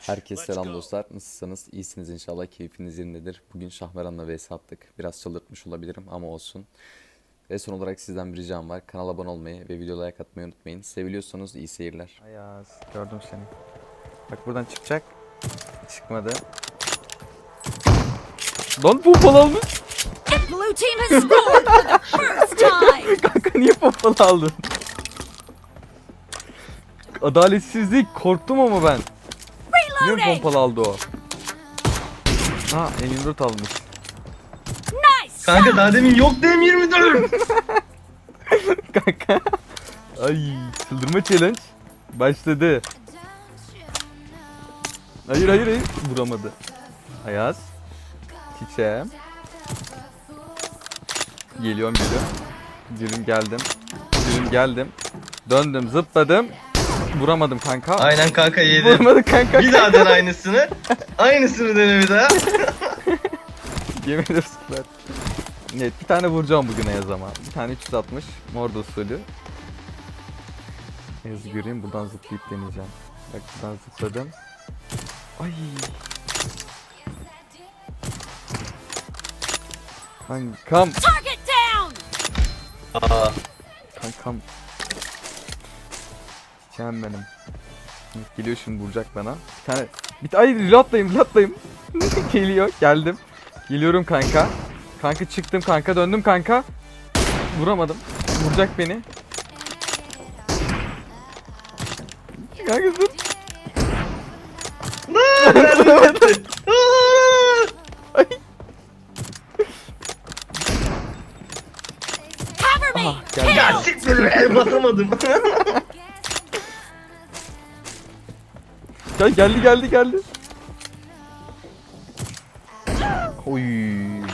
Herkese selam dostlar. Nasılsınız? İyisiniz inşallah. Keyfiniz yerindedir. Bugün Şahmeran'la vs attık. Biraz çıldırtmış olabilirim ama olsun. Ve son olarak sizden bir ricam var. Kanala abone olmayı ve video like atmayı unutmayın. Seviliyorsanız iyi seyirler. Ayaz gördüm seni. Bak buradan çıkacak. Çıkmadı. Lan pompalı almış. Blue team has scored for the first time. Kanka niye pompalı aldın? Adaletsizlik korktum ama ben. Niye Reloading. pompalı aldı o? Ha M24 almış. Nice. Kanka daha demin yok M24. Kanka. Ay çıldırma challenge başladı. Hayır hayır hayır vuramadı. Ayaz. Çiçeğim. Geliyorum geliyorum. Gülüm geldim. Gülüm geldim. Döndüm zıpladım. Vuramadım kanka. Aynen kanka yedim. Vuramadı kanka. Bir daha dene aynısını. Aynısını dene bir daha. Yemin ederim süper. Evet bir tane vuracağım bugün Ayaz ama. Bir tane 360 Mordo usulü. Ayaz'ı göreyim buradan zıplayıp deneyeceğim. Bak buradan zıpladım. Ay. Kankam. Kankam. Çiçeğim benim. Geliyor şimdi vuracak bana. Bir tane. Bir. Ay reloadlayayım reloadlayayım. Geliyor geldim. Geliyorum kanka. Kanka çıktım kanka döndüm kanka. Vuramadım. Vuracak beni. Kanka dur. Ay. Cover me. Ah, geldi. ya siktir be el basamadım. Gel geldi geldi geldi. Oy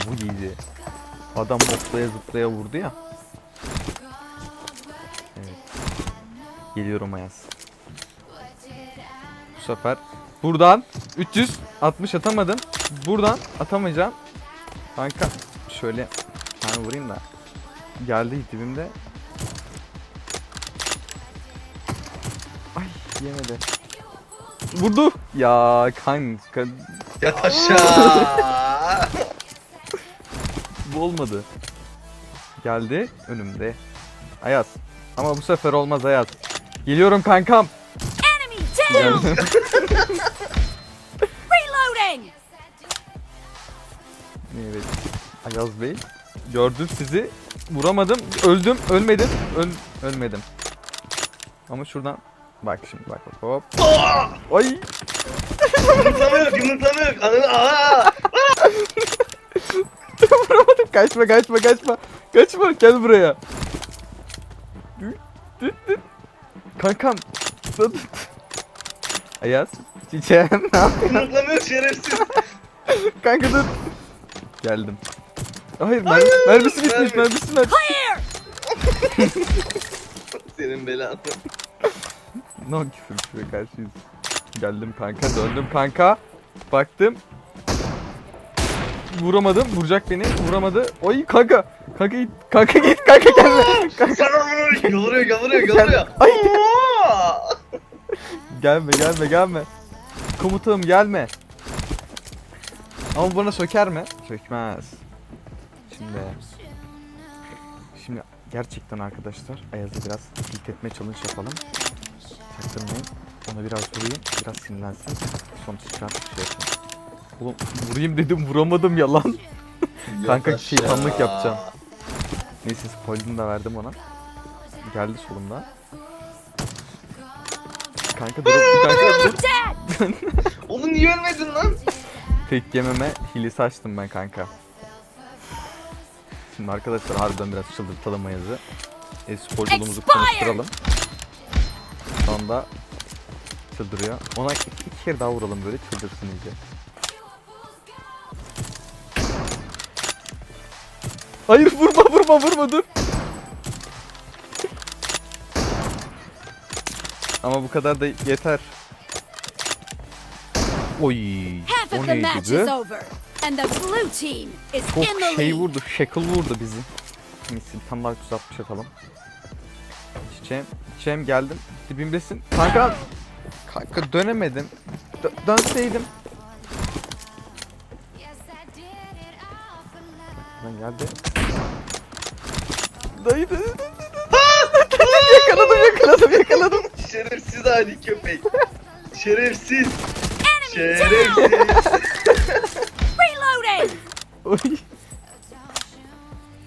bu iyiydi. Adam hoplaya zıplaya vurdu ya. Evet. Geliyorum Ayaz. Bu sefer buradan 360 atamadım. Buradan atamayacağım. Kanka şöyle tane vurayım da. Geldi dibimde. Ay yemedi. Vurdu. Ya kanka Yat aşağı. bu olmadı. Geldi önümde. Ayaz. Ama bu sefer olmaz Ayaz. Geliyorum kankam. Geldim. Reloading. evet. Ayaz Bey. Gördüm sizi. Vuramadım. Öldüm. Ölmedim. Öl ölmedim. Ama şuradan bak şimdi bak bak hop. Ay Yumruklamıyor yumruklamıyor. Ananı aa. vuramadım. Kaçma kaçma kaçma. Kaçma gel buraya. Kankam. Ayaz. Çiçeğim ne yapıyorsun? Yumruklamıyor şerefsiz. Kanka dur. Geldim. Hayır, mermi, mermisi bitmiş, mermi. mermisi mermisi. Clear. Senin belanı. No küfür şuraya karşıyız. Geldim kanka, döndüm kanka. Baktım. Vuramadım, vuracak beni, vuramadı. Oy kanka, kanka git, kanka git, kanka gelme. Kanka, Sana vuruyor. Yalvarıyor yalvarıyor yalvarıyor. Ay. Gelme, gelme, gelme. Komutanım gelme. Ama bana söker mi? Sökmez. Şimdi Şimdi gerçekten arkadaşlar Ayaz'ı biraz tilt etme challenge yapalım. Çaktırmayın. Ona biraz vurayım. Biraz sinirlensin. Sonra tekrar şey yapayım. Oğlum vurayım dedim vuramadım ya lan. Kanka şeytanlık yapacağım. Neyse spoiler'ını da verdim ona. Geldi solumda. Kanka dur. kanka dur. Oğlum niye ölmedin lan? Tek yememe hilesi açtım ben kanka. Şimdi arkadaşlar harbiden biraz çıldırtalım Ayaz'ı. E-spor yolumuzu Expired! konuşturalım. Şu anda çıldırıyor. Ona iki, iki kere daha vuralım böyle çıldırsın iyice. Hayır vurma vurma vurma dur. Ama bu kadar da yeter. Oy. O neydi is Çok şey vurdu, shackle vurdu bizi. Bir tane daha 360 atalım. Çiçeğim, çiçeğim geldim. Dibimdesin. Kanka, kanka dönemedim. Dö- dönseydim. Lan geldi. Dayı dayı. yakaladım yakaladım yakaladım. Şerefsiz hali köpek. Şerefsiz. Şerefsiz. Reloading! Oy.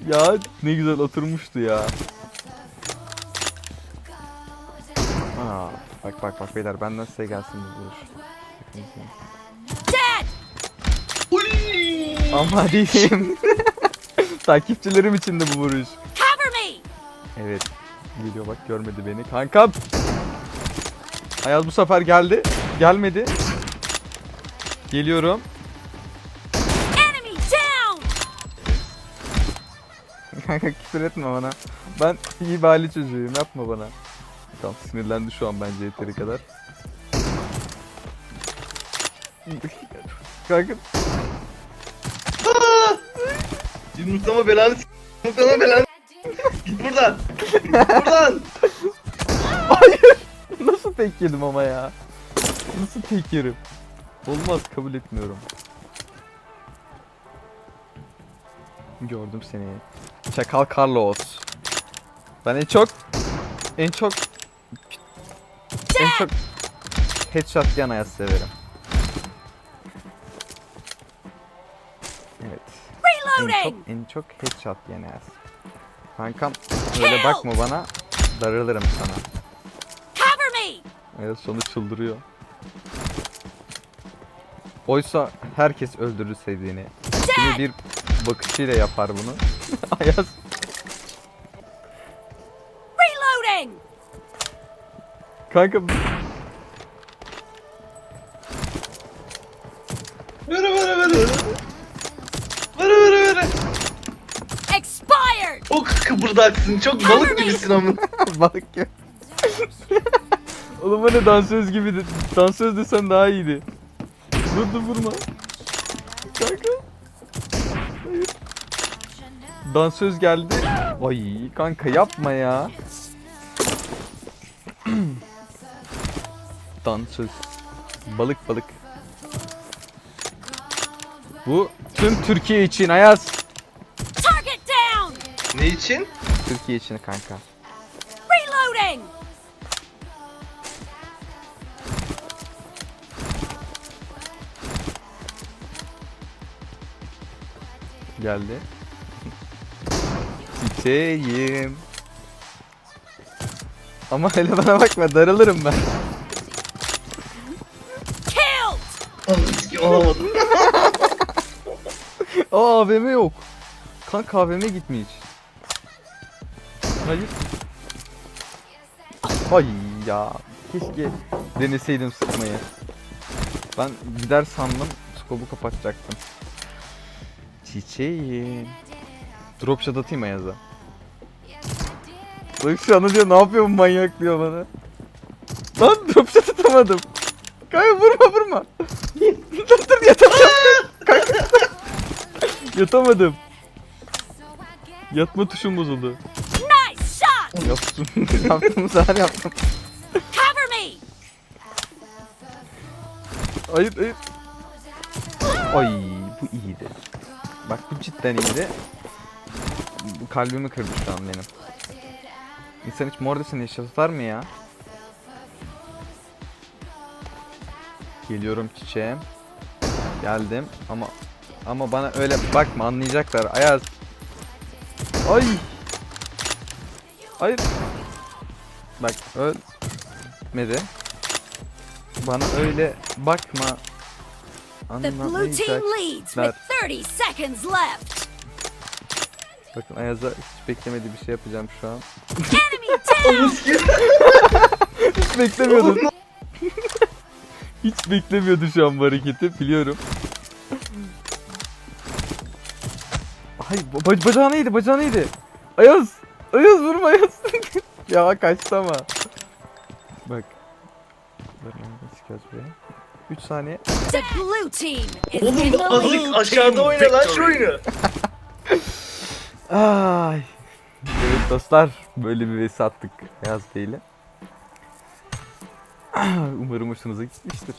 Ya ne güzel oturmuştu ya. Bak bak beyler benden size gelsin bu vuruş. Ama diyeyim. Takipçilerim için de bu vuruş. Cover me! Evet. Geliyor bak görmedi beni. Kankam. Ayaz bu sefer geldi. Gelmedi. Geliyorum. Kanka küfür etme bana. Ben iyi bir aile çocuğuyum. Yapma bana. Tamam sinirlendi şu an bence yeteri kadar. Kanka Yumurtlama belanı s- Yumurtlama belanı s- Git buradan. Git buradan. hayır. Nasıl tek yedim ama ya? Nasıl tek yerim? Olmaz kabul etmiyorum. Gördüm seni. Çakal Carlos. Ben en çok en çok en çok headshot yan ayaz severim. Evet. En çok en çok headshot yan ayaz. Kankam öyle bakma bana. Darılırım sana. Cover me! Evet sonu çıldırıyor. Oysa herkes öldürür sevdiğini. Kimi bir bakışıyla yapar bunu. Ayaz Reloading! Kanka Vere vere vere. Vere vere vere. Expired! Çok kıpırdaksın. Çok balık gibisin ama. balık ya. Oğlum o ne dansöz gibi de, dansöz desem daha iyiydi. Dur dur vurma. Kanka. Hayır. Dansöz geldi. Ay kanka yapma ya. Dansöz. Balık balık. Bu tüm Türkiye için Ayaz. Ne için? Türkiye için kanka. Reloading! Geldi. Çiçeğim. Ama öyle bana bakma daralırım ben. Alamadım. Aa AVM yok. Kanka AVM gitmiş. Hayır. Ay ya. Keşke deneseydim sıkmayı. Ben gider sandım. Skobu kapatacaktım. Çiçeğim. Drop shot atayım Ayaz'a. Bak şu anda diyor ne yapıyor bu manyak diyor bana. Lan drop shot atamadım. Kanka vurma vurma. dur dur yatamadım. Kanka. Yatamadım. Yatma tuşum bozuldu. Nice shot! Yaptım. yaptım zar yaptım. Cover me! Hayır hayır. Ay bu iyiydi. Bak bu cidden iyiydi. Bu kalbimi kırdı şu an benim. İnsan hiç mordesini yaşatar mı ya? Geliyorum çiçeğim. Geldim ama ama bana öyle bakma anlayacaklar. Ayaz. Ay. Hayır. Bak ölmedi. Bana öyle bakma. The blue team leads with 30 seconds left. Bakın Ayaz'a hiç beklemediği bir şey yapacağım şu an. Hiç beklemiyordum. hiç beklemiyordu şu an bu hareketi biliyorum. Ay ba- ba- bacağı neydi bacağı neydi? Ayaz! Ayaz vurma Ayaz! ya kaçtı ama. Bak. Çıkıyoruz buraya? 3 saniye. The blue team is in Oğlum azıcık aşağıda oyna lan şu oyunu. Ay. Evet dostlar böyle bir vs attık Beyaz Bey'le. Umarım hoşunuza gitmiştir.